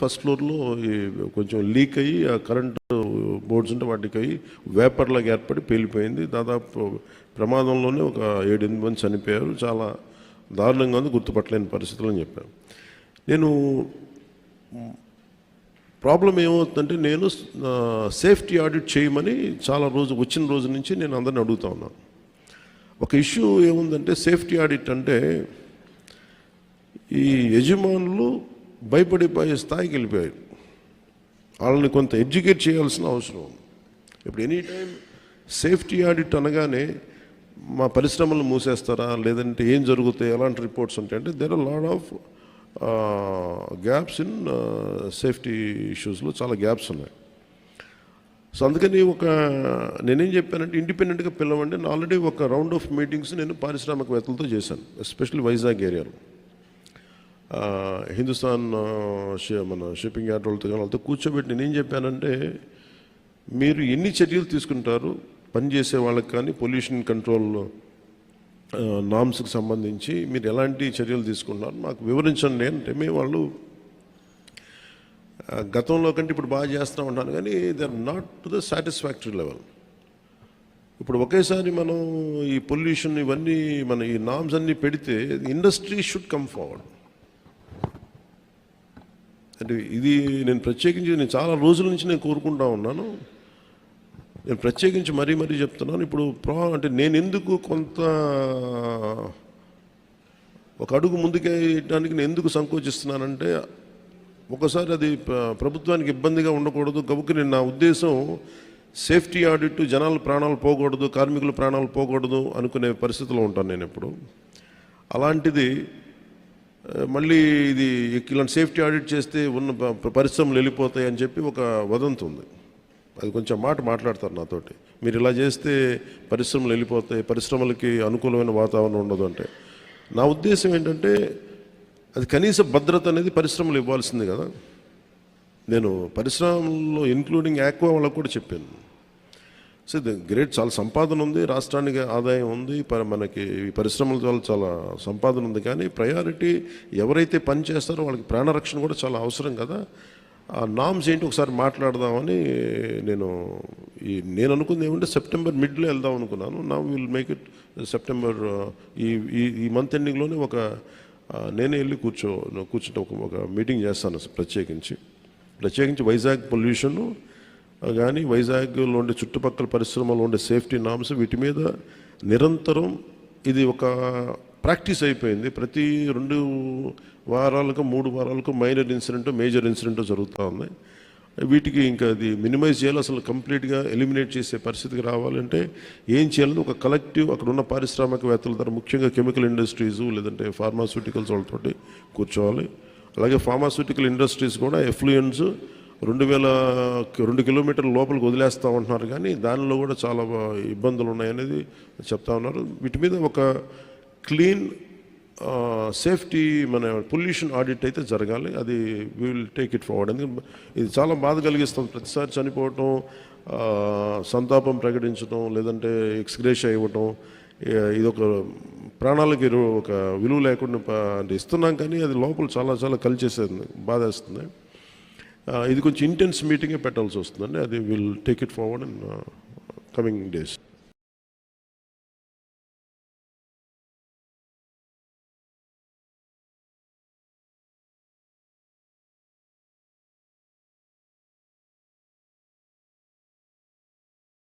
First ఫ్లోర్లో కొంచెం leak అయ్యి ఆ కరెంటు బోర్డ్స్ ఉంటే వాటికి అయ్యి వేపర్లాగా ఏర్పడి పేలిపోయింది. దాదాపు ప్రమాదంలోనే ఒక ఏడెనిమిది మంది చనిపోయారు. చాలా దారుణంగా ఉంది గుర్తుపట్టలేని పరిస్థితులు అని చెప్పాను నేను ప్రాబ్లం ఏమవుతుందంటే నేను సేఫ్టీ ఆడిట్ చేయమని చాలా రోజు వచ్చిన రోజు నుంచి నేను అందరిని అడుగుతా ఉన్నాను ఒక ఇష్యూ ఏముందంటే సేఫ్టీ ఆడిట్ అంటే ఈ యజమానులు భయపడిపోయే స్థాయికి వెళ్ళిపోయారు. వాళ్ళని కొంత ఎడ్యుకేట్ చేయాల్సిన అవసరం ఇప్పుడు ఎనీ టైం సేఫ్టీ ఆడిట్ అనగానే మా పరిశ్రమలు మూసేస్తారా? లేదంటే ఏం జరుగుతాయి? ఎలాంటి రిపోర్ట్స్ ఉంటాయి? అంటే there are lot of gaps in safety ఇష్యూస్లో చాలా గ్యాప్స్ ఉన్నాయి. సో అందుకని ఒక నేనేం చెప్పానంటే ఇండిపెండెంట్గా పిలవండి నేను ఆల్రెడీ ఒక రౌండ్ ఆఫ్ మీటింగ్స్ నేను పారిశ్రామికవేత్తలతో చేశాను ఎస్పెషల్లీ వైజాగ్ ఏరియాలో. హిందుస్థాన్ మన షిప్పింగ్ యార్డ్ వాళ్ళతో వాళ్ళతో కూర్చోబెట్టి నేనేం చెప్పానంటే మీరు ఎన్ని చర్యలు తీసుకుంటారు పనిచేసే వాళ్ళకి కానీ పొల్యూషన్ కంట్రోల్ నామ్స్కి సంబంధించి మీరు ఎలాంటి చర్యలు తీసుకున్నారు మాకు వివరించండి అంటే మేము వాళ్ళు గతంలో కంటే ఇప్పుడు బాగా చేస్తూ ఉంటాను కానీ they are not to the satisfactory level ఇప్పుడు ఒకేసారి మనం ఈ పొల్యూషన్ ఇవన్నీ మన ఈ నామ్స్ అన్నీ పెడితే ఇండస్ట్రీ షుడ్ కమ్ ఫార్వర్డ్ అంటే ఇది నేను ప్రత్యేకించి నేను చాలా రోజుల నుంచి నేను కోరుకుంటా ఉన్నాను. నేను ప్రత్యేకించి మరీ మరీ చెప్తున్నాను. ఇప్పుడు ప్రా అంటే నేను ఎందుకు కొంత ఒక అడుగు ముందుకేయడానికి నేను ఎందుకు సంకోచిస్తున్నానంటే ఒకసారి అది ప్రభుత్వానికి ఇబ్బందిగా ఉండకూడదు. గబుకి నేను నా ఉద్దేశం సేఫ్టీ ఆడిట్ జనాల ప్రాణాలు పోకూడదు కార్మికుల ప్రాణాలు పోకూడదు అనుకునే పరిస్థితిలో ఉంటాను నేను ఎప్పుడు. అలాంటిది మళ్ళీ ఇది ఇలాంటి సేఫ్టీ ఆడిట్ చేస్తే ఉన్న పరిశ్రమలు వెళ్ళిపోతాయి అని చెప్పి ఒక వదంతి ఉంది. అది కొంచెం మాట మాట్లాడతారు నాతోటి. మీరు ఇలా చేస్తే పరిశ్రమలు వెళ్ళిపోతాయి పరిశ్రమలకి అనుకూలమైన వాతావరణం ఉండదు అంటే. నా ఉద్దేశం ఏంటంటే అది కనీస భద్రత అనేది పరిశ్రమలు ఇవ్వాల్సింది కదా. నేను పరిశ్రమల్లో ఇంక్లూడింగ్ యాక్వా వాళ్ళకు కూడా చెప్పాను. సో గ్రేట్ చాలా సంపాదన ఉంది రాష్ట్రానికి ఆదాయం ఉంది ప- మనకి ఈ పరిశ్రమల ద్వారా చాలా సంపాదన ఉంది. కానీ ప్రయారిటీ ఎవరైతే పని చేస్తారో వాళ్ళకి ప్రాణరక్షణ కూడా చాలా అవసరం కదా. ఆ నామ్స్ ఏంటి ఒకసారి మాట్లాడదామని నేను ఈ నేను అనుకుంది ఏమంటే సెప్టెంబర్ మిడ్లో వెళ్దాం అనుకున్నాను. నా విల్ మేక్ ఇట్ సెప్టెంబర్ ఈ ఈ ఈ మంత్ ఎండింగ్లోనే ఒక నేనే వెళ్ళి కూర్చో కూర్చుంటే ఒక ఒక మీటింగ్ చేస్తాను ప్రత్యేకించి. ప్రత్యేకించి వైజాగ్ పొల్యూషన్ కానీ వైజాగ్లో ఉండే చుట్టుపక్కల పరిశ్రమలో ఉండే సేఫ్టీ నామ్స్ వీటి మీద నిరంతరం ఇది ఒక ప్రాక్టీస్ అయిపోయింది. ప్రతి రెండు వారాలకు మూడు వారాలకు మైనర్ ఇన్సిడెంట్ మేజర్ ఇన్సిడెంట్ జరుగుతూ ఉంది వీటికి ఇంకా అది మినిమైజ్ చేయాలి. అసలు కంప్లీట్గా ఎలిమినేట్ చేసే పరిస్థితికి రావాలంటే ఏం చేయాలని ఒక కలెక్టివ్ అక్కడ ఉన్న పారిశ్రామికవేత్తల ద్వారా ముఖ్యంగా కెమికల్ ఇండస్ట్రీస్ లేదంటే ఫార్మాస్యూటికల్స్ వాళ్ళతోటి కూర్చోవాలి. అలాగే ఫార్మాస్యూటికల్ ఇండస్ట్రీస్ కూడా ఎఫ్లూయన్స్ రెండు వేల రెండు కిలోమీటర్ల లోపలికి వదిలేస్తూ ఉంటున్నారు కానీ దానిలో కూడా చాలా ఇబ్బందులు ఉన్నాయనేది చెప్తా ఉన్నారు. వీటి మీద ఒక క్లీన్ సేఫ్టీ మన పొల్యూషన్ ఆడిట్ అయితే జరగాలి. అది విల్ టేక్ ఇట్ ఫార్వర్డ్ ఎందుకంటే ఇది చాలా బాధ కలిగిస్తుంది. ప్రతిసారి చనిపోవటం సంతాపం ప్రకటించడం లేదంటే ఎక్స్గ్రేష్ ఇవ్వటం ఇది ఒక ప్రాణాలకి ఒక విలువ లేకుండా అంటే ఇస్తున్నాం. కానీ అది లోపల చాలా చాలా కలిచేసేది బాధేస్తుంది. ఇది కొంచెం ఇంటెన్స్ మీటింగే పెట్టాల్సి వస్తుందండి. అది will take it forward in coming days